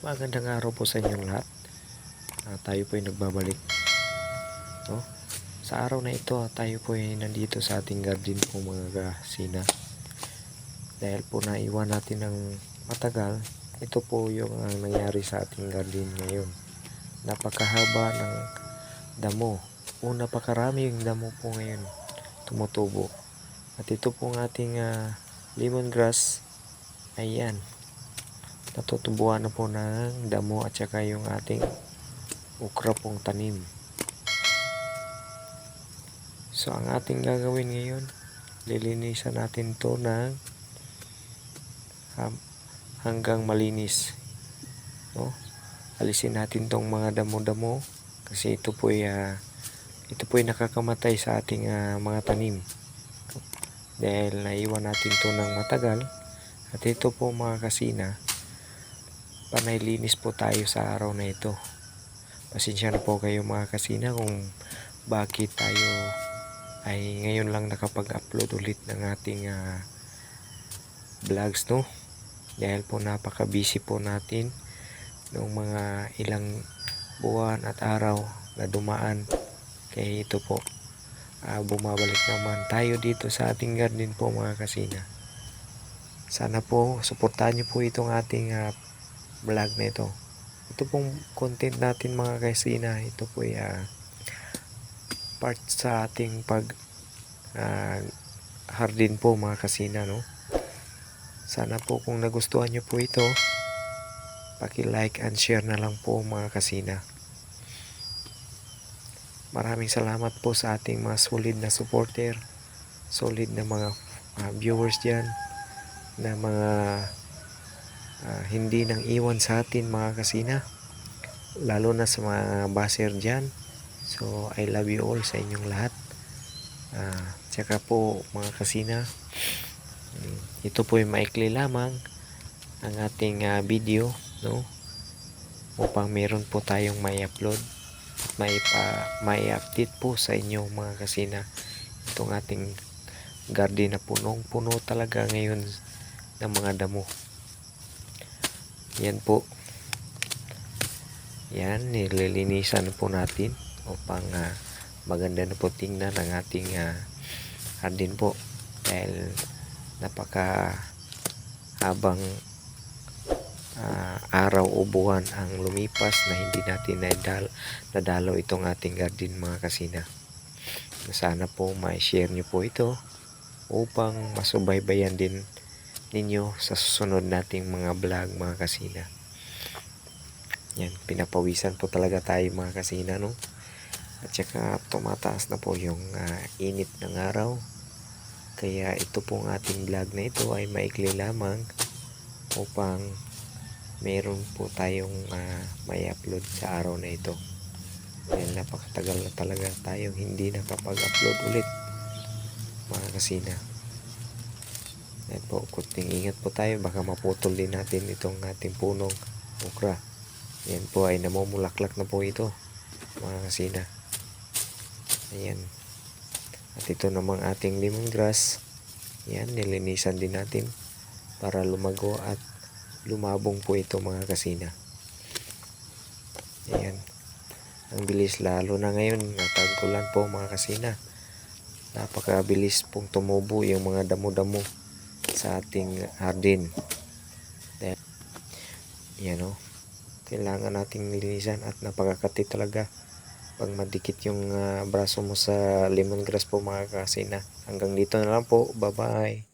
Magandang araw po sa inyong lahat. Ah, tayo po ay nagbabalik. No? Sa araw na ito, ah, tayo po ay nandito sa ating garden po mga kasina. Dahil po naiwan natin ng matagal, ito po yung ang nangyari sa ating garden ngayon. Napakahaba ng damo. O napakarami yung damo po ngayon tumutubo. At ito pong ating ah, lemongrass, ayan, natutubuan na po ng damo at saka yung ating ukra pong tanim. So ang ating gagawin ngayon, lilinisan natin to ng hanggang malinis. No? Alisin natin tong mga damo-damo kasi ito po ay ah, ito po ay nakakamatay sa ating ah, mga tanim. Dahil naiwan natin to ng matagal at ito po mga kasina, panay linis po tayo sa araw na ito. Pasensya na po kayo mga kasina kung bakit tayo ay ngayon lang nakapag-upload ulit ng ating ah, vlogs no. Dahil po napaka-busy po natin noong mga ilang buwan at araw na dumaan. Kaya ito po, ah, bumabalik naman tayo dito sa ating garden po mga kasina. Sana po, suportahan niyo po itong ating ah, vlog na ito. Ito pong content natin mga kasina, ito po ay ah, part sa ating pag ah, hardin po mga kasina no. Sana po kung nagustuhan niyo po ito, paki-like and share na lang po mga kasina. Maraming salamat po sa ating mga solid na supporter, solid na mga ah, viewers diyan na mga ah, hindi nang iwan sa atin mga kasina. Lalo na sa mga baser dyan. So I love you all sa inyong lahat. Ah, tsaka po mga kasina mm, ito po ay maikli lamang ang ating ah, video no? Upang meron po tayong may upload at may, pa, may update po sa inyo mga kasina. Itong ating garden na punong puno talaga ngayon ng mga damo yan po. Yan nililinisan po natin upang ah, maganda na po tingnan ang ating uh, garden po. Dahil napaka habang ah, araw o buwan ang lumipas na hindi natin nadal, nadalaw itong ating garden mga kasina. Sana po ma-share nyo po ito upang masubaybayan din ninyo sa susunod nating mga vlog mga kasina. Yan, pinapawisan po talaga tayo mga kasina no. At saka tumataas na po yung ah, init ng araw. Kaya ito pong ating vlog na ito ay maikli lamang upang meron po tayong ah, may upload sa araw na ito. Dahil napakatagal na talaga tayong hindi nakapag-upload ulit mga kasina. Yan po, kunting ingat po tayo. Baka maputol din natin itong ating punong okra. Yan po ay namumulaklak na po ito. Mga kasina. Ayan. At ito namang ating lemongrass. Yan, nilinisan din natin para lumago at lumabong po ito mga kasina. Ayan. Ang bilis lalo na ngayon. Natagpulan po mga kasina. Napakabilis pong tumubo yung mga damo-damo sa ating hardin. Yan o, kailangan nating nilinisan at napakakati talaga pag madikit yung ah, braso mo sa lemongrass po mga kasina. Hanggang dito na lang po. Bye-bye.